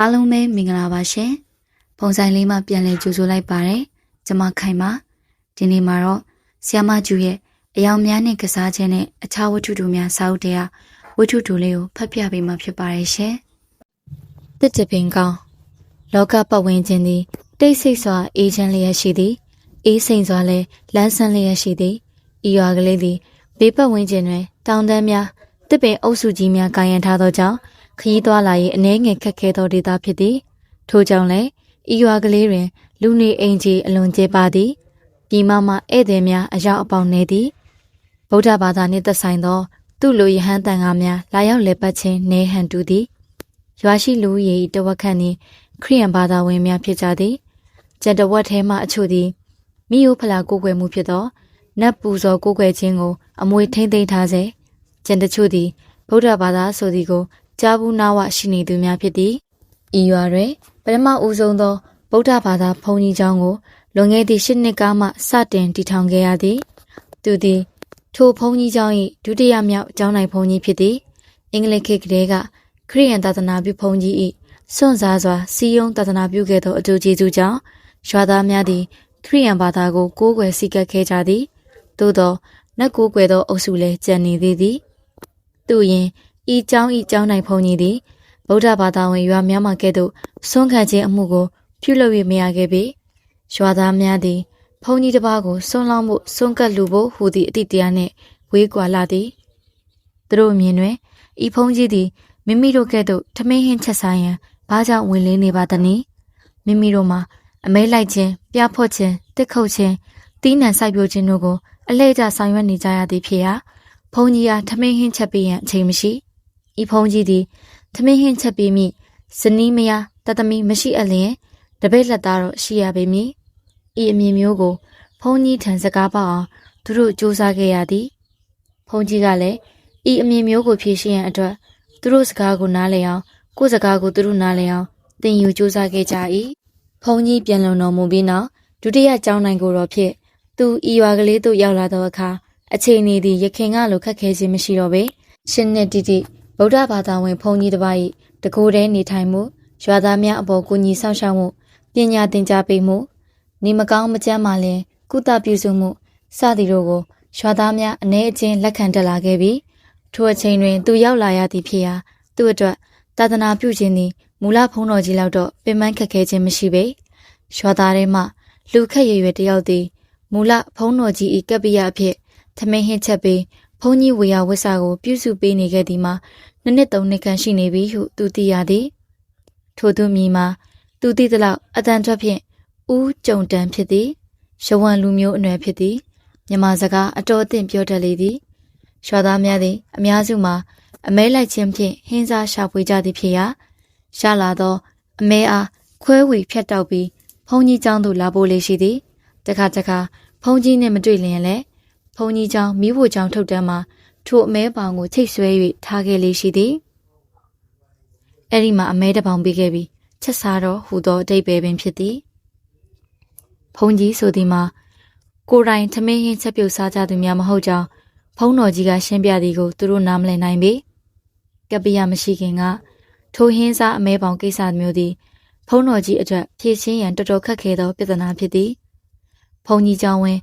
အားလုံးပဲမင်္ဂလာပါရှင်။ပုံဆိုင်လေးမှပြန်လည်ကြိုဆိုလိုက်ပါရယ်။ကျွန်မခိုင်ပါဒီနေ့မှာတော့ဆီယမကျူရဲ့အယောင်များနဲ့ကစားခြင်းနဲ့အခြားဝတ္ထုတို့များစာအုပ်တရားဝတ္ထုတို့လေးကိုဖတ်ပြပေးမှာဖြစ်ပါရဲ့ရှင်။တစ်တပင်ကောင်းလောကပတ်ဝန်းကျင်သည်တိတ်ဆိတ်စွာအေးချမ်းလျက်ရှိသည်အေးစိမ်စွာလည်းလန်းဆန်းလျက်ရှိသည်ဤရွာကလေးသည်ဘေးပတ်ဝန်းကျင်တွင်တောင်တန်းများတစ်ပင်အုပ်စုကြီးများကာယံထားသောကြောင့် ခရီးသွားလာရေးအနှဲငယ်ခက်ခဲသောဒေသဖြစ်သည်ထို့ကြောင့်လည်းဤရွာကလေးတွင် လူနေအိမ်ကြီးအလွန်ကျပါသည်ပြည်မမှဧည့်သည်များအရောက်အပေါင်းနေသည်ဗုဒ္ဓဘာသာနှင့်သက်ဆိုင်သော သူ့လူယဟန်တန်ကားများလာရောက်လည်ပတ်ခြင်းနေဟန်တူသည်ရွာရှိလူဦးရေ၏တဝက်ခန့်သည်ခရိယန်ဘာသာဝင်များဖြစ်ကြသည်ကျန်တဝက်ထဲမှအချို့သည်မိယိုဖလာကိုယ်ွယ်မှုဖြစ်သောနတ်ပူဇော်ကိုယ်ွယ်ခြင်းကို အမွေထိမ့်သိမ်းထားစေကျန်တချို့သည်ဗုဒ္ဓဘာသာဆိုသည်ကို ကြားဘူးနာဝရှိနေသူများဖြစ်သည်ဤရွာတွင်ပထမဦးဆုံးသောဗုဒ္ဓဘာသာဘုန်းကြီးကျောင်းကိုလွန်ခဲ့သည့်၈နှစ်ကားမှစတင်တည်ထောင်ခဲ့ရသည် သူသည်ထိုဘုန်းကြီးကျောင်း၏ဒုတိယမြောက်ကျောင်းနိုင်ဘုန်းကြီးဖြစ်သည်အင်္ဂလိပ်ခေတ်ကလေးကခရိယန်သာသနာပြုဘုန်းကြီး၏စွန့်စားစွာစီယုံသာသနာပြုခဲ့သောအကျိုးကျေးဇူးကြောင့်ရွာသားများသည်ခရိယန်ဘာသာကိုကိုးကွယ်စည်းကပ်ခဲ့ကြသည်သို့သောနတ်ကိုးကွယ်သောအုပ်စုလည်းကြံနေသေးသည်သူရင် ဤကျောင်းဤကျောင်းနိုင်ဘုံကြီးသည်ဗုဒ္ဓဘာသာဝင်ရွာများမှကဲ့သို့ဆွန့်ခံခြင်းအမှုကို ပြုလုပ်၍မရခဲ့ပေရွာသားများသည်ဘုံကြီးတစ်ပါးကိုဆွန့်လောင်းမှုဆွန့်ကပ်လူဖို့ဟူသည့်အသည့်တရားနှင့်ဝေးကွာလာသည်သူတို့အမြင်တွင်ဤဘုံကြီးသည်မိမိတို့ကဲ့သို့ထမင်းဟင်းချက်ဆိုင်ရန်ဘာကြောင့်ဝင်လင်းနေပါသနည်းမိမိတို့မှာအမဲလိုက်ခြင်းပြဖော့ခြင်းတစ်ခုတ်ခြင်းတီးနှံစိုက်ပျိုးခြင်းတို့ကိုအလဲကျဆောင်ရွက်နေကြရသည်ဖြစ်ရာဘုံကြီးအားထမင်းဟင်းချက်ပေးရန်အချိန်မရှိ ဤဖုန်းကြီးသည်သမင်းဟင်းချက်ပြီးမိဇနီးမယားတသမီမရှိအလျင်တပိတ်လက်သားတော့ရှိရပေမည်ဤအမြင်မျိုးကိုဖုန်းကြီးထံစကားပေါအောင်သူတို့စူးစမ်းခဲ့ရသည်ဖုန်းကြီးကလည်းဤအမြင်မျိုးကိုဖြေရှင်းရန်အတွက်သူတို့စကားကိုနားလည်အောင်ကိုယ်စကားကိုသူတို့နားလည်အောင်သင်ယူစူးစမ်းခဲ့ကြ၏ဖုန်းကြီးပြန်လုံတော်မူပြီးနောက်ဒုတိယကျောင်းနိုင်ကိုတော့ဖြစ်သူဤရွာကလေးသို့ရောက်လာသောအခါအချိန်နေသည်ရခင်ကလိုခက်ခဲခြင်းမရှိတော့ပေရှင်းနှစ်တိတိ ဗုဒ္ဓဘာသာဝင်ဘုန်းကြီးတစ်ပါး၏တကိုယ်တည်းနေထိုင်မှုရွာသားများအပေါ်ကူညီဆောင်ရှောက်မှုပညာသင်ကြားပေးမှုနေမကောင်းမကျန်းမာလင်ကုသပြုစုမှုစသည်တို့ကိုရွာသားများအနေအချင်းလက်ခံတက်လာခဲ့ပြီးထိုအချိန်တွင်သူရောက်လာရသည့်ဖြစ်ရာသူ့အတွက်သာသနာပြုခြင်းသည်မူလဖုံးတော်ကြီးလောက်တော့ပင်ပန်းခက်ခဲခြင်းမရှိပေရွာသားတွေမှလူခက်ရရွယ်တယောက်သည်မူလဖုံးတော်ကြီး၏ကပ္ပိယအဖြစ်သမင်းဟင်းချက်ပြီး ဘုန်းကြီးဝေယဝိဆာကို ပြုစုပေးနေခဲ့သည်မှာနှစ်နှစ်သုံးနှစ်ခန့်ရှိနေပြီဟုသူသိရသည်ထို့သူမြည်မှာသူသိသလောက်အတန်ထွက်ဖြင့်ဦးကြုံတန်ဖြစ်သည်ရဝံလူမျိုးအနွယ်ဖြစ်သည်မြမစကားအတော်အသင့်ပြောတတ်လေသည်ရွာသားများသည် အများစုမှာအမဲလိုက်ခြင်းဖြင့်ဟင်းစားရှာဖွေကြသည်ဖြစ်ရာရှာလာသော အမဲအားခွဲဝေဖြတ်တောက်ပြီးဘုံကြီးကျောင်းသို့လာဖို့လေရှိသည်တခါတခါဘုံကြီးနှင့်မတွေ့လျင်လည်း ဘုံကြီးကျောင်းမိဖို့ကျောင်းထုတ်တန်းမှာထိုအမဲပောင်ကိုချိတ်ဆွဲ၍ထားခဲ့လေရှိသည်အဲ့ဒီမှာအမဲတစ်ပောင်ပေးခဲ့ပြီးချက်စားတော့ဟူသောအတိတ်ပဲပင်ဖြစ်သည်ဘုံကြီးဆိုသည်မှာကိုယ်တိုင်သမင်းဟင်းချက်ပြုတ်စားကြသူများမဟုတ်ကြောင်းဖုံးတော်ကြီးကရှင်းပြသည်ကိုသူတို့နားမလည်နိုင်ပေကပ္ပိယမရှိခင်ကထိုဟင်းစားအမဲပောင်ကိစ္စမျိုးသည်ဖုံးတော်ကြီးအတွက်ဖြည့်ရှင်းရန်တော်တော်ခက်ခဲသောပြဿနာဖြစ်သည်ဘုံကြီးကျောင်းဝင်း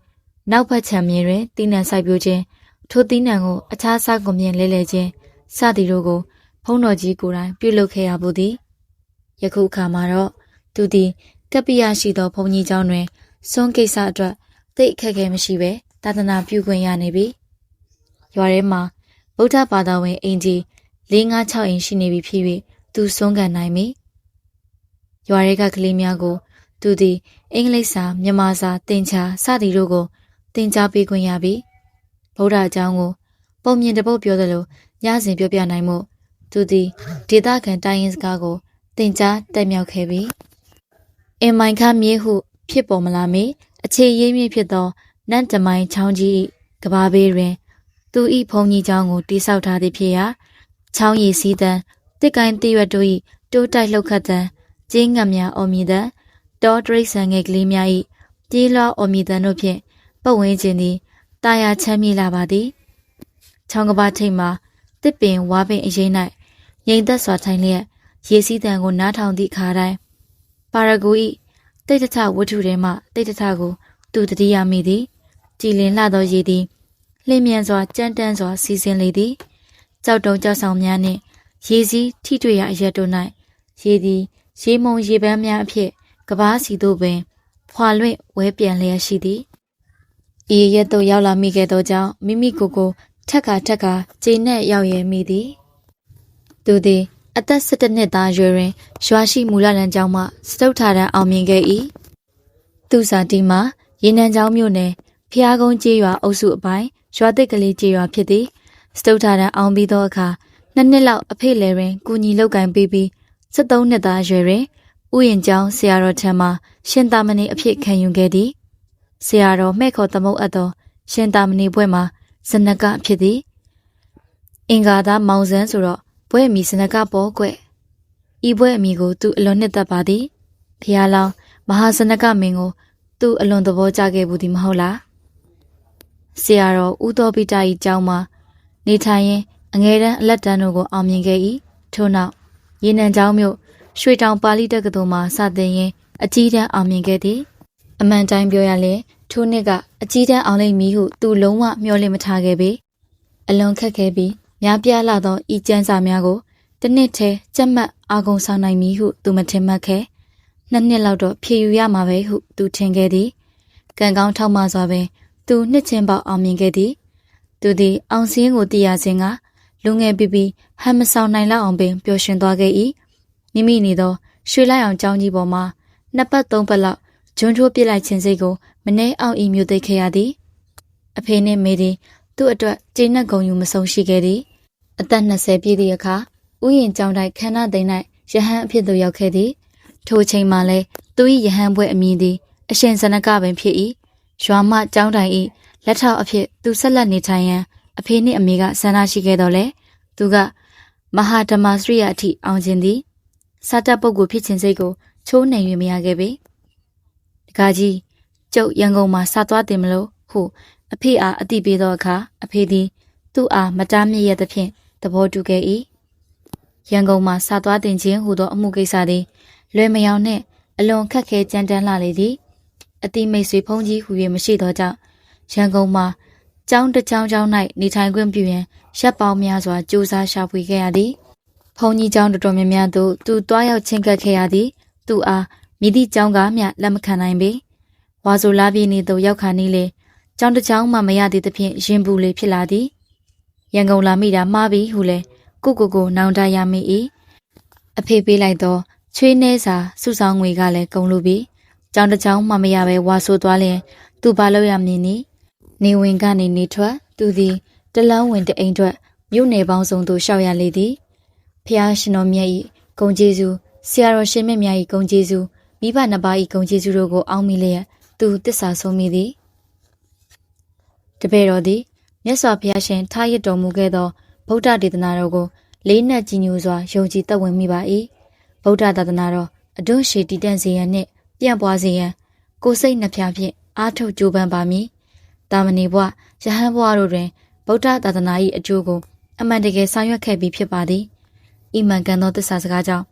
နောက်ဘက်ခြံမြေတွင်တင်းနှံစိုက်ပျိုးခြင်းထိုသီးနှံကိုအခြားစားကုန်မြင်လဲလဲခြင်းစသည်တို့ကို ဖုံးတော်ကြီးကိုယ်တိုင်ပြုလုပ်ခဲ့ရဘူးသည်ယခုအခါမှာတော့သူသည်ကပ္ပိယရှိသောဘုံကြီးကျောင်းတွင်စွန့်ကိစ္စအတွက်သိအခက်ခဲမရှိဘဲသာသနာပြုခွင့်ရနေပြီရွာထဲမှာဗုဒ္ဓဘာသာဝင်အင်ကြီး၄၅၆အိမ်ရှိနေပြီဖြစ်၍သူစွန့်ကန်နိုင်ပြီရွာရဲကကလေးများကို သူသည် အင်္ဂလိပ်စာမြန်မာစာသင်္ချာစသည်တို့ကို သင်ကြားပေးခွင့်ရပြီ။ဗုဒ္ဓအကြောင်းကို ပုံမြင်တပုတ်ပြောသလိုညစဉ်ပြောပြနိုင်မှုသူသည်ဒေသခံတိုင်းရင်းစကားကိုသင်ကြားတက်မြောက်ခဲ့ပြီးအင်မိုင်ခမြေဟု ဖြစ်ပေါ်မလာမီအခြေရင်းမြစ်ဖြစ်သောနန့်တမိုင်ချောင်းကြီးကဘာဘေးတွင် သူ၏ဘုံကြီးချောင်းကိုတိဆောက်ထားသည်ဖြစ်ရာချောင်းရည်စည်းတန်းတစ်ကိုင်းတရွတ်တို့၏တိုးတိုက်လှုပ်ခတ်တန်းကျင်းငံများအော်မြည်တန်းတောတရိတ်ဆန်ငယ်ကလေးများ၏ပြေးလွှားအော်မြည်တန်းတို့ဖြင့် ပတ်ဝန်းကျင်သည်တာယာချမ်းမြေ့လာပါသည်ချောင်းကဘာထိတ်မှာတစ်ပင်ဝါပင်အရင်၌ငိမ်သက်စွာထိုင်လျက်ရေစီးတံကိုနားထောင်သည့်အခါတိုင်းပါရဂူဤတိတ်တထဝတ္ထုထဲမှတိတ်တထကို သူတတိယမိသည်ကြည်လင်လှသောရေသည်လျင်မြန်စွာကြမ်းတမ်းစွာစီစဉ်လေသည်ကြောက်တုံကြောက်ဆောင်များနှင့်ရေစီးထိတွေ့ရာအရက်တို့၌ရေသည်ရေမုံရေပန်းများအဖြစ်ကဘာစီတို့ပင်ဖွာလွင့်ဝဲပြန်လျက်ရှိသည် ဤရက်သို့ရောက်လာမိခဲ့သောကြောင့်မိမိကိုယ်ကိုထက်ကထက်ကကျေနပ်ရောက်ရဲမိသည်သူသည်အသက်17နှစ်သားရွယ်တွင်ရွာရှိမူလလန်ကျောင်းမှစတုထရန်အောင်မြင်ခဲ့၏သူစာတီမှာရေနံကျောင်းမြို့နယ်ဖျားကုန်းကျေးရွာအုပ်စုအပိုင်းရွာသစ်ကလေးကျေးရွာဖြစ်သည်စတုထရန်အောင်ပြီးသောအခါနှစ်နှစ်လောက်အဖေလယ်တွင်ကုညီလောက်ကင်ပေးပြီး73နှစ်သားရွယ်တွင်ဥယျင်ကျောင်းဆရာတော်ထံမှရှင်သာမဏေအဖြစ်ခံယူခဲ့သည် ဆရာတော်မှဲ့ခေါ်သမုတ်အပ်သောရှင်သာမဏေဘွဲ့မှာဇနကဖြစ်သည်အင်္ဂါသားမောင်စန်းဆိုတော့ဘွဲ့မီဇနကပေါ်ကွယ်ဤဘွဲ့အမီကိုသူအလွန်နှစ်သက်ပါသည်ဖျားလောင်းမဟာဇနကမင်းကိုသူအလွန်သဘောကျခဲ့ဘူးသည်မဟုတ်လားဆရာတော်ဦးတော်ပိတာ၏ကျောင်းမှာနေထိုင်ရင်အငယ်တန်းအလက်တန်းတို့ကိုအောင်မြင်ခဲ့၏ထို့နောက်ရေနံကျောင်းမြို့ရွှေတောင်ပါဠိတက္ကသိုလ်မှာစတင်ရင်းအကြီးတန်းအောင်မြင်ခဲ့သည် အမှန်တိုင်းပြောရရင်ထိုနှစ်ကအကြီးတန်းအောင်လိမ့်မည်ဟုသူလုံးဝမျှော်လင့်မထားခဲ့ပေအလွန်ခက်ခဲပြီးများပြားလာသောဤကျန်းစာများကိုတစ်နှစ်ထဲကြက်မှတ်အာကုံဆောင်နိုင်မည်ဟုသူမထင်မှတ်ခဲ့နှစ်နှစ်လောက်တော့ဖြည့်ယူရမှာပဲဟုသူထင်ခဲ့သည်ကံကောင်းထောက်မှစွာပင်သူနှစ်ချင်းပေါအောင်မြင်ခဲ့သည်သူသည်အောင်စင်းကိုတည်ရခြင်းကလူငယ်ပြီးပြီးဟမ်မဆောင်နိုင်လောက်အောင်ပင်ပျော်ရွှင်သွားခဲ့၏မိမိနေသောရွှေလိုက်အောင်ကြောင်းကြီးပေါ်မှာနှစ်ပတ်သုံးပတ်လောက် ဂျွန်းထိုးပစ်လိုက်ခြင်းစိတ်ကိုမနှဲအောင်ဤမျိုးသိခဲ့ရသည်အဖေနှင့်မေသည်သူ့အတွက်ကျိနှက်ကုန်ယူမဆုံးရှိခဲ့သည်အသက်20ပြည့်သည့်အခါဥယျင်ကျောင်းတိုက်ခန္ဓာသိမ်း၌ယဟန်အဖြစ်သို့ရောက်ခဲ့သည်ထိုအချိန်မှလည်းသူ၏ယဟန်ဘွဲ့အမည်သည်အရှင်ဇနကပင်ဖြစ်၏ရွာမှကျောင်းတိုင်၏လက်ထောက်အဖြစ်သူဆက်လက်နေထိုင်ရန်အဖေနှင့်အမေကဆန္ဒရှိခဲ့တော်လဲသူကမဟာဓမ္မစရိယအထိအောင်ခြင်းသည်စာတတ်ပုဂ္ဂိုလ်ဖြစ်ခြင်းစိတ်ကိုချိုးနှိမ်၍မရခဲ့ပေ တကားကြီးကျုပ်ရန်ကုန်မှာစသွားတင်မလို့ဟုအဖေအားအတိပေးသောအခါအဖေသည် သူ့အားမတားမြစ်ရသဖြင့်သဘောတူခဲ့၏ရန်ကုန်မှာစသွားတင်ခြင်းဟူသောအမှုကိစ္စသည်လွယ်မယောင်နှင့်အလွန်ခက်ခဲကြမ်းတမ်းလာလေသည်အတိမိတ်ဆွေဖုံးကြီးဟူ၍မရှိသောကြောင့်ရန်ကုန်မှာကျောင်းတစ်ကျောင်းကျောင်း၌နေထိုင်ခွင့်ပြုရန်ရပ်ပေါင်းများစွာကြိုးစားရှာဖွေခဲ့ရသည်။ဘုံကြီးကျောင်းတော်တော်များများသို့သူတွားရောက်ချင်းကပ်ခဲ့ရသည်။သူအား မိသည့်ကျောင်းကမျှလက်မခံနိုင်ပေ။ဝါဆိုလာပြည်နေသို့ရောက်ခါနေလေကျောင်းတစ်ကျောင်းမှမရသေးသဖြင့်ရင်ပူလေဖြစ်လာသည်။ရန်ကုန်လာမိတာမှားပြီဟုလေကိုကိုကိုနောင်တရမိ၏။အဖေပေးလိုက်သောချွေးနှဲစာစုဆောင်ငွေကလည်းကုန်လို့ပြီ။ကျောင်းတစ်ကျောင်းမှမရပဲဝါဆိုသွားလျင်သူဘာလို့ရမည်နည်းနေဝင်ကနေနေထွက်သူသည်တလန်းဝင်တအိမ်ထွက်မြို့နယ်ပေါင်းစုံသို့ရှောက်ရလေသည်ဖျားရှင်တော်မြတ်၏ဂုံကျေးဇူးဆရာတော်ရှင်မြတ်များ၏ဂုံကျေးဇူး မိဘနှစ်ပါး၏ဂုံကျေးဇူးတို့ကိုအောက်မိလျက်သူတစ္ဆာဆုံးမိသည်တပည့်တော်သည်မြတ်စွာဘုရားရှင်ထားရစ်တော်မူခဲ့သောဗုဒ္ဓဒေသနာတော်ကိုလေးနက်ကြည်ညိုစွာယုံကြည်သက်ဝင်မိပါ၏ဗုဒ္ဓသာသနာတော်အတွန်းရှိတည်တံ့စေရန်နှင့်ပြန့်ပွားစေရန်ကိုယ်စိတ်နှဖျားဖြင့်အားထုတ်ကြိုးပမ်းပါမည်တာမဏေဘဝယဟန်ဘဝတို့တွင်ဗုဒ္ဓသာသနာ၏အကျိုးကိုအမှန်တကယ်ဆောင်ရွက်ခဲ့ပြီးဖြစ်ပါသည်။ဤမှန်ကန်သောသစ္စာစကားကြောင့်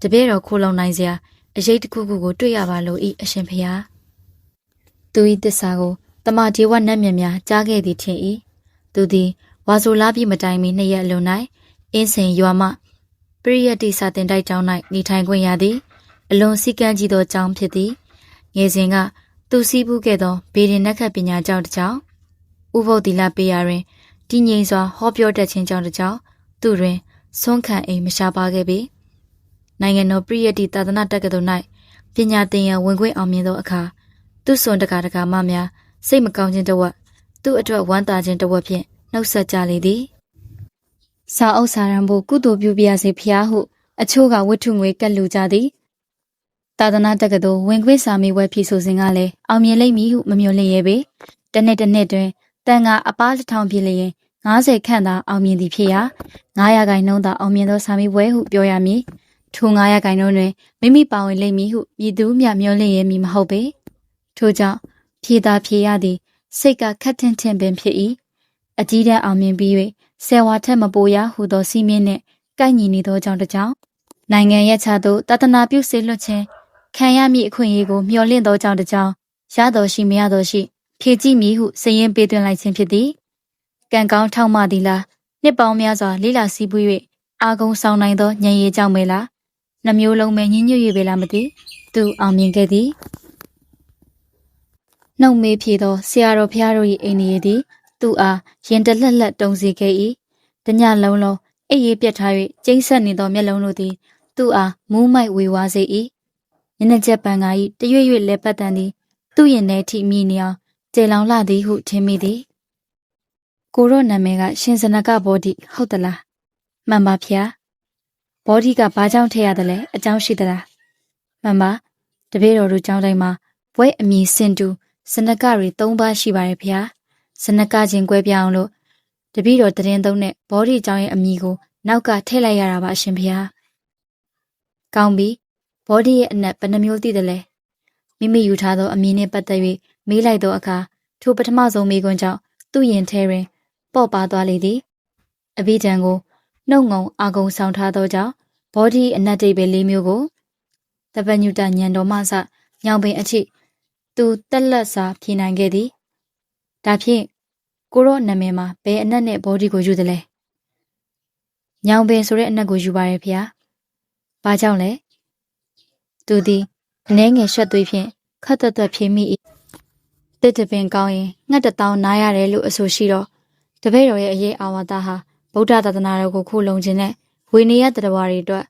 တပည့်တော်ခိုးလုံနိုင်စရာ အရေးတစ်ခုခုကိုတွေ့ရပါလို့ဤအရှင်ဖျား။သူ၏သစ္စာကိုတမဒီဝနတ်မြတ်များကြားခဲ့သည်ထင်၏။သူသည်ဝါဆိုလာပြီမတိုင်မီနှစ်ရက်လွန်၌အင်းစင်ရွာမှပရိယတ်တိစာတင်တိုက်ကျောင်း၌နေထိုင်ခွင့်ရသည်။အလွန်စည်းကမ်းကြီးသောကျောင်းဖြစ်သည်။ငယ်စဉ်ကသူစည်းဘူးခဲ့သောဗေဒင်နက္ခပညာကျောင်းတစ်ကျောင်းဥပုပ်တိလပေးရာတွင်တည်ငြိမ်စွာဟောပြောတတ်ခြင်းကြောင့်တကြောင်သူတွင်ဆွမ်းခံအိမ်မရှာပါခဲ့ပေ နိုင်ငံတော်ပြည်ရတိသာသနာတက္ကသိုလ်၌ပညာသင်ရန်ဝင်ခွင့်အောင်မြင်သောအခါသူ့စွန်တကာတကာမများစိတ်မကောင်းခြင်းတဝက်သူ့အတွက်ဝမ်းသာခြင်းတဝက်ဖြင့်နှုတ်ဆက်ကြလေသည်စာအုပ်စာရန်ဖို့ကုသိုလ်ပြုပြရစေဖျားဟုအချို့ကဝတ္ထုငွေကက်လူကြသည်သာသနာတက္ကသိုလ်ဝင်ခွင့်စာမေးပွဲဖြေဆိုစဉ်ကလည်းအောင်မြင်လိမ့်မည်ဟုမမျှော်လင့်ရဲ့ပေတနေ့တစ်နှစ်တွင်တန်ကအပားတစ်ထောင်ဖြစ်လျင်90ခန့်သာအောင်မြင်သည်ဖြစ်ရာ900ခိုင်နှုန်းသာအောင်မြင်သောစာမေးပွဲဟုပြောရမည် ထို900ခိုင်နှုန်းတွင်မိမိပါဝင်လိမ့်မည်ဟုမြည်သူမျှမျှော်လင့်ရမည်မဟုတ်ပေထို့ကြောင့်ဖြေသာဖြေရသည်စိတ်ကခက်ထင်ထင်ပင်ဖြစ်၏အကြီးတန်းအောင်မြင်ပြီး၍ဆယ်ဝါထက်မပိုရဟုသောစီးမင်းနှင့်ကိုက်ညီနေသောကြောင့်တကြောင်နိုင်ငံရဲ့ခြားသို့တသနာပြုစေလွှတ်ခြင်းခံရမည့်အခွင့်အရေးကိုမျှော်လင့်သောကြောင့်တကြောင်ရတော်ရှိမရတော်ရှိ ဖြည့်ကြည့်မည်ဟုစည်ရင်ပေးသွင်းလိုက်ခြင်းဖြစ်သည်ကံကောင်းထောက်မသည်လားနှစ်ပေါင်းများစွာလေးလာစီးပူး၍အာကုံဆောင်နိုင်သောဉာဏ်ရည်ကြောင့်ပဲလား နှမျိုးလုံးပဲညှဉ်းညွတ်၍ပဲလားမသိသူအောင်မြင်ခဲ့သည်နှုတ်မေးဖြေသောဆရာတော်ဖျားတို့၏အိမ်ကြီးသည်သူ့အားရင်တလက်လက်တုံစီခဲ့၏တညလုံးလုံးအိပ်ရေးပြတ်ထား၍ကျိန်းဆက်နေသောမျက်လုံးတို့သည်သူ့အားမူးမိုက်ဝေဝါးစေ၏ညနေချက်ပံက၏တရွေ့ရွေ့လဲပတ်တန်သည်သူ့ရင်ထဲထိမိနေအောင်ကျေလောင်လာသည်ဟုထင်မိသည်ကိုရော့နာမည်ကရှင်စနကဘောဓိဟုတ်သလားမှန်ပါဗျာ ဘောဓိကဘာကြောင့်ထည့်ရတယ်လဲအကြောင်းရှိသလားမှန်ပါတပည့်တော်တို့ကျောင်းတိုင်းမှာဘွဲအမည်စင်တူစနကတွေ၃ပါးရှိပါတယ်ဗျာစနကချင်းကွဲပြားအောင်လို့တပည့်တော်တရင်သုံးနဲ့ဘောဓိကျောင်းရဲ့အမည်ကိုနောက်ကထည့်လိုက်ရတာပါအရှင်ဗျာကောင်းပြီဘောဓိရဲ့အနက်ဘယ်နှမျိုးသိတယ်လဲမိမိယူထားသောအမည်နဲ့ပတ်သက်၍မေးလိုက်သောအခါထိုပထမဆုံးမေးခွန်းကြောင့်သူ့ရင်ထဲတွင် ပေါ့ပါသွားလေသည်အဘိဓမ္ကို နှုတ်ငုံအာကုံဆောင်ထားသောကြောင့်ဘောဓိအနက်တိတ်ပဲလေးမျိုးကိုတပညုတညံတော်မှစညောင်ပင်အချိသူတက်လက်စွာဖြေနိုင်ခဲ့သည်ဒါဖြင့်ကိုရော့နာမည်မှာဘယ်အနက်နဲ့ဘောဒီကိုယူတယ်လဲညောင်ပင်ဆိုတဲ့အနက်ကိုယူပါရဲ့ဖေ။ဘာကြောင့်လဲသူသည်အနှဲငယ်ရှက်သွေးဖြင့်ခတ်သက်သက်ဖြေမိ၏တစ်တပင်ကောင်းရင်ငှက်တတောင်းနားရတယ်လို့အဆိုရှိတော့တပည့်တော်ရဲ့အရေးအာဝါဒဟာ ဗုဒ္ဓသာသနာတော်ကိုခိုးလုံခြင်းနဲ့ဝေနေရတရဝါတွေအတွက်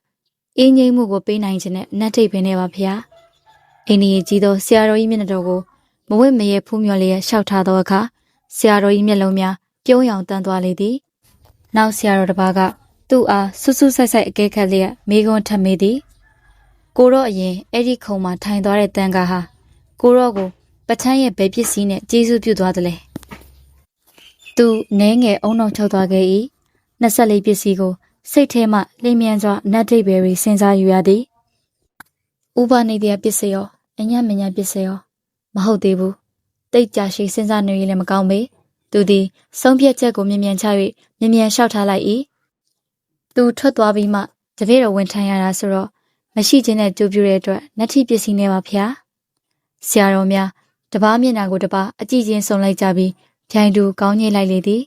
အင်းငိမ့်မှုကိုပေးနိုင်ခြင်းနဲ့နတ်ထိပ်ပင်နေပါဗျာ။အိန္ဒိယကြီးသောဆရာတော်ကြီးမျက်နှာတော်ကိုမဝင့်မရဲဖူးမြော်လျက်ရှောက်ထားသောအခါဆရာတော်ကြီးမျက်လုံးများပြုံးရောင်တန်းသွားလေသည်။နောက်ဆရာတော်တစ်ပါးကသူ့အားဆွဆွဆိုင်ဆိုင်အကဲခတ်လျက်မိကွန်းထပ်မိသည်။ကိုတော့အရင်အဲ့ဒီခုံမှာထိုင်သွားတဲ့တန်ကားဟာကိုတော့ကိုပထန်းရဲ့ဘယ်ပစ္စည်းနဲ့ကျေးဇူးပြုသွားသလဲ။သူနဲငယ်အုံနောက်ချုပ်သွားခဲ့၏။ 24ပစ္စည်းကိုစိတ်ထဲမှလင်းမြန်စွာနတ်ဒိတ်ဘယ်ရီစဉ်းစားယူရသည်။ဥပနိဒေယပစ္စယောအညမညာပစ္စယောမဟုတ်သေးဘူးတိတ်ကြရှိစဉ်းစားနေရလည်းမကောင်းပေသူသည်ဆုံးဖြတ်ချက်ကိုမြင်မြန်ချ၍မြင်မြန်လျှောက်ထားလိုက်၏သူထွက်သွားပြီးမှတပည့်တော်ဝင်ထိုင်ရတာဆိုတော့မရှိခြင်းနဲ့ကြိုးပြတဲ့အတွက်နတ္ထိပစ္စည်းနေပါဗျာဆရာတော်များတပားမျက်နှာကိုတပားအကြည့်ချင်းဆုံလိုက်ကြပြီးဖြိုင်တူကောင်းညိလိုက်လေသည်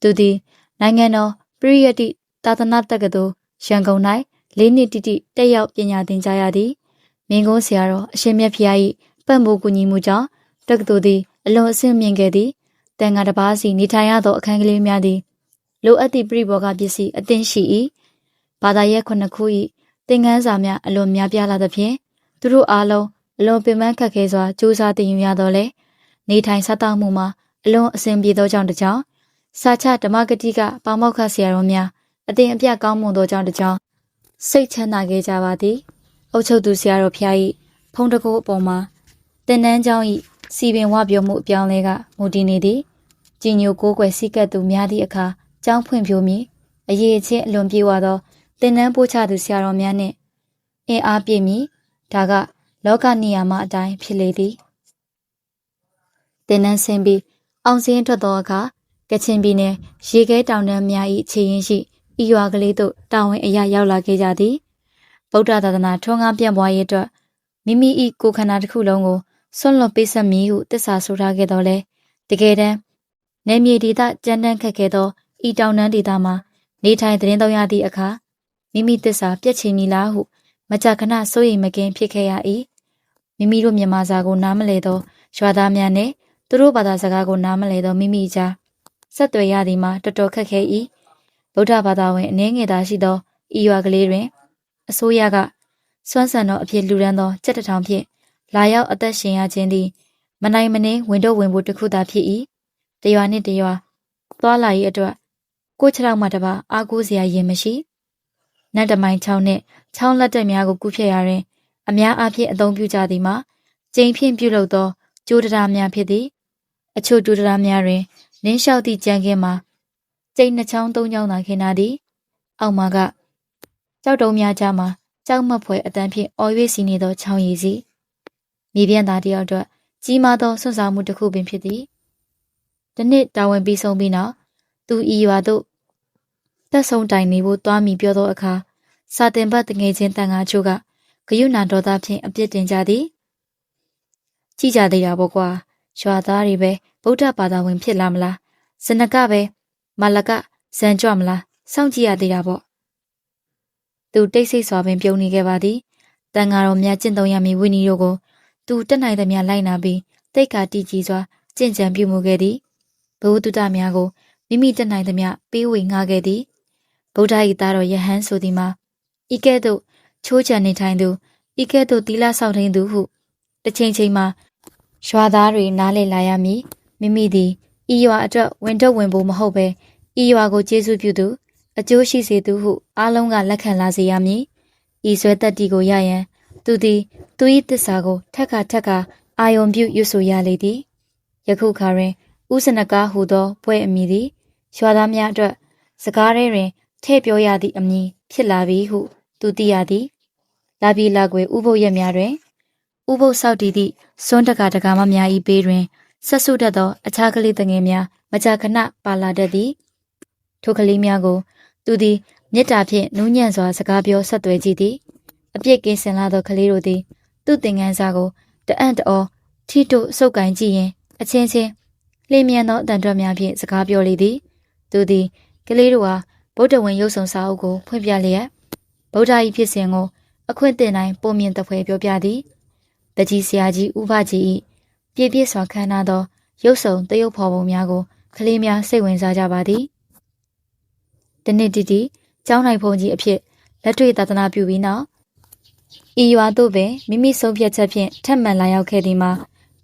သူသည်နိုင်ငံတော် ပရိယတိသာသနာတက္ကသိုလ်ရန်ကုန်၌လေးနှစ်တိတိတက်ရောက်ပညာသင်ကြားရသည်မင်းကုန်းဆရာတော်အရှင်မြတ်ဖျား၏ပတ်မိုးကူညီမှုကြောင့်တက္ကသိုလ်သည်အလွန်အဆင့်မြင့်ခဲ့သည်တန်ဃာတစ်ပါးစီနေထိုင်ရသောအခန်းကလေးများသည်လိုအပ်သည့်ပြိဘောကပစ္စည်းအသင့်ရှိ၏ဘာသာရပ်ခုနှစ်ခု၏သင်ခန်းစာများအလွန်များပြားလာသဖြင့်သူတို့အားလုံးအလွန်ပင်ပန်းခက်ခဲစွာစူးစမ်းတင်ယူရတော့လေနေထိုင်စားသောက်မှုမှာအလွန်အဆင်ပြေသောကြောင့်တကြောင် စာချဓမ္မဂတိကပါမောက္ခဆရာတော်များအတင်အပြကောင်းမွန်သောကြောင့်တကြောင်စိတ်ချမ်းသာခဲ့ကြပါသည်အုတ်ချုပ်သူဆရာတော်ဖျား၏ဖုံးတကူအပေါ်မှာတင်နန်းကျောင်း၏စီပင်ဝပြောမှုအပြောင်းလဲကမူတည်နေသည်ကြည်ညိုကိုးကွယ်စိတ်ကပ်သူများသည့်အခါကျောင်းဖွင့်ဖြိုးမည်အရေးအချင်းအလွန်ပြေဝသောတင်နန်းပို့ချသူဆရာတော်များနှင့်အင်အားပြည့်မည်ဒါကလောကနေရာမှာအတိုင်းဖြစ်လေသည်တင်နန်းဆင်းပြီးအောင်စင်းထွက်သောအခါ ကချင်ပြည်နယ်ရေခဲတောင်တန်းများ၏ခြေရင်းရှိဤရွာကလေးသို့တာဝန်အရာရောက်လာခဲ့ကြသည်ဗုဒ္ဓသာသနာထွန်းကားပြန့်ပွားရေးအတွက်မိမိ၏ကိုယ်ခန္ဓာတစ်ခုလုံးကိုဆွန့်လွတ်ပေးဆက်မည်ဟုတစ္ဆာဆိုထားခဲ့တော်လဲတကယ်တမ်းနေမြေဒေသကြမ်းတမ်းခက်ခဲသောဤတောင်တန်းဒေသမှာနေထိုင်သတင်းတော်ရသည့်အခါမိမိတစ္ဆာပြက်ချင်မည်လားဟုမကြခဏစိုးရိမ်မကင်းဖြစ်ခဲ့ရ၏မိမိတို့မြန်မာစာကိုနားမလည်သောရွာသားများနဲ့သူတို့ဘာသာစကားကိုနားမလည်သောမိမိကြား ဆက်သွယ်ရသည်မှာတော်တော်ခက်ခဲ၏ဗုဒ္ဓဘာသာဝင်အနေငယ်သာရှိသောဤရွာကလေးတွင်အစိုးရကစွမ်းဆန်သောအဖြစ်လူရန်သောစက်တထောင်ဖြင့်လာရောက်အသက်ရှင်ရခြင်းသည်မနိုင်မနှင်းဝင်တော့ဝင်ဖို့တစ်ခုသာဖြစ်၏တရွာနှင့်တရွာသွားလာရေးအတွက်ကိုခြေထောက်မှတပါအားကိုးစရာရင်မရှိနတ်တမိုင်ချောင်းနှင့်ချောင်းလက်တက်များကိုကူးဖြတ်ရတွင် အများအားဖြင့်အသုံးပြုကြသည်မှာကျိန်ဖြင့်ပြုလုပ်သောကျိုးတရားများဖြစ်သည် အချို့ကျိုးတရားများတွင် နင်းလျှောက်သည့်ကြံခင်းမှာကျိန်နှစ်ချောင်းသုံးချောင်းသာခင်းနာသည် အောက်မှာကကြောက်တုံးများကြားမှာကြောက်မက်ဖွယ်အတန်းဖြင့်အော်၍စီနေသောချောင်းရည်စီမြေပြန့်သားတယောက်အတွက်ကြီးမားသောဆွတ်စားမှုတစ်ခုပင်ဖြစ်သည်။ဒီနှစ်တာဝန်ပြီးဆုံးပြီးနောက်သူဤရွာသို့တက်ဆုံတိုင်နေဖို့သွားမိပြောသောအခါစာတင်ဘတ်တငယ်ချင်းတန်ငါချို့ကဂယုဏဒေါသဖြင့်အပြစ်တင်ကြသည်ကြည့်ကြသေးတာပေါ့ကွာ ရွာသားတွေပဲဗုဒ္ဓဘာသာဝင်ဖြစ်လာမလားဇနကပဲမလကဇန်ကြွမလားစောင့်ကြည့်ရသေးတာပေါ့သူတိတ်ဆိတ်စွာပင်ပြုံးနေခဲ့ပါသည်တန်ဃာတော်များကျင့်သုံးရမည်ဝိနည်းတို့ကိုသူတက်နိုင်သမျှလိုက်နာပြီးတိတ်ခါတီကြည်စွာကြင်ကြံပြုမှုခဲ့သည်ဘုဟုတ္တများကိုမိမိတက်နိုင်သမျှပေးဝေငှားခဲ့သည်ဗုဒ္ဓ၏သားတော်ယဟန်ဆိုသည်မှာဤကဲ့သို့ချိုးချံနေထိုင်သူဤကဲ့သို့တီလာဆောက်ထိန်သူဟုတစ်ချိန်ချိန်မှာ ရွာသားတွေနားလည်လာရမည်မိမိသည်ဤရွာအတွက်ဝင်တော့ဝင်ဖို့မဟုတ်ပဲဤရွာကိုကျေးဇူးပြုသူအကျိုးရှိစေသူဟုအားလုံးကလက်ခံလာစေရမည်ဤဆွဲတက်တီကိုရရန် သူသည် သူ၏တစ္ဆာကိုထက်ခါထက်ခါအာယုံပြုရွတ်ဆိုရလေသည်ယခုခါတွင်ဥစနကားဟူသောပွဲအမည်သည်ရွာသားများအတွက်စကားထဲတွင်ထည့်ပြောရသည့်အမည်ဖြစ်လာပြီဟု သူသိရသည်လာပြီလာကွယ်ဥပုပ်ရက်များတွင် ဥပုပ်ဆောက်တည်သည့်စွန်းတကာတကာမများ၏ဘေးတွင်ဆက်ဆုတတ်သော အခြားကလေးတငယ်များမကြာခဏပါလာတတ်သည်ထိုကလေးများကို သူသည်မေတ္တာဖြင့်နူးညံ့စွာစကားပြောဆက်သွယ်ကြည့်သည်အပြစ်ကင်းစင်လာသောကလေးတို့သည် သူ့သင်ခန်းစာကိုတအံ့တော်ထိတို့စုပ်ကိုင်ကြည့်ရင် အချင်းချင်းလင်းမြန်သောအတန်တွက်များဖြင့်စကားပြောလေသည် သူသည်ကလေးတို့ဟာဗုဒ္ဓဝင်ရုပ်ဆောင်စာအုပ်ကိုဖွင့်ပြလျက်ဗုဒ္ဓ၏ဖြစ်စဉ်ကိုအခွင့်တင်တိုင်းပုံမြင်တပွဲပြောပြသည် တကြီးဆရာကြီးဥပကြီး၏ပြည့်ပြည့်စွာခမ်းနားသောရုပ်ဆောင်တရုပ်ဖော်ပုံများကိုကလေးများစိတ်ဝင်စားကြပါသည်တနေ့တည်းတည်းကျောင်းနိုင်ဖုန်ကြီးအဖြစ်လက်တွေ့သာသနာပြုပြီးနောက်ဤရွာသို့ပင်မိမိဆုံးဖြတ်ချက်ဖြင့်ထက်မှန်လာရောက်ခဲ့သည်မှာ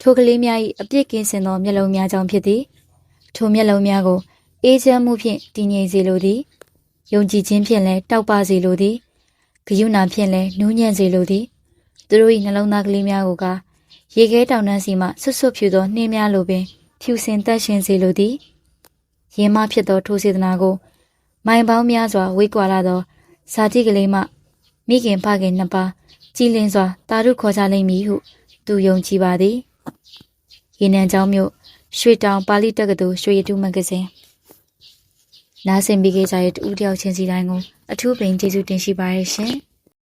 ထိုကလေးများ၏အပြစ်ကင်းစင်သောမျက်လုံးများကြောင့်ဖြစ်သည်ထိုမျက်လုံးများကိုအေးချမ်းမှုဖြင့်တည်ငြိမ်စေလိုသည်ယုံကြည်ခြင်းဖြင့်လည်းတောက်ပစေလိုသည်ဂယုဏဖြင့်လည်းနူးညံ့စေလိုသည် သူတို့၏နှလုံးသားကလေးများကိုကရေခဲတောင်တန်းစီမှဆွတ်ဆွတ်ဖြူသောနှင်းများလိုပင်ဖြူစင်တက်ရှင်စေလိုသည်ရင်မဖြစ်သောထိုစေတနာကို မိုင်ပေါင်းများစွာဝေးကွာလာသောဇာတိကလေးမှမိခင်ဖခင်နှစ်ပါးကြည်လင်စွာတာရုခေါ်ကြလိမ့်မည်ဟု သူယုံကြည်ပါသည်ရေနံကျောင်းမြို့ရွှေတောင်ပါဠိတက္ကသိုလ်ရွှေရတုမဂ္ဂဇင်းနားဆင်ပြီးကြတဲ့တူတယောက်ချင်းစီတိုင်းကိုအထူးပင်ကျေးဇူးတင်ရှိပါရရှင်။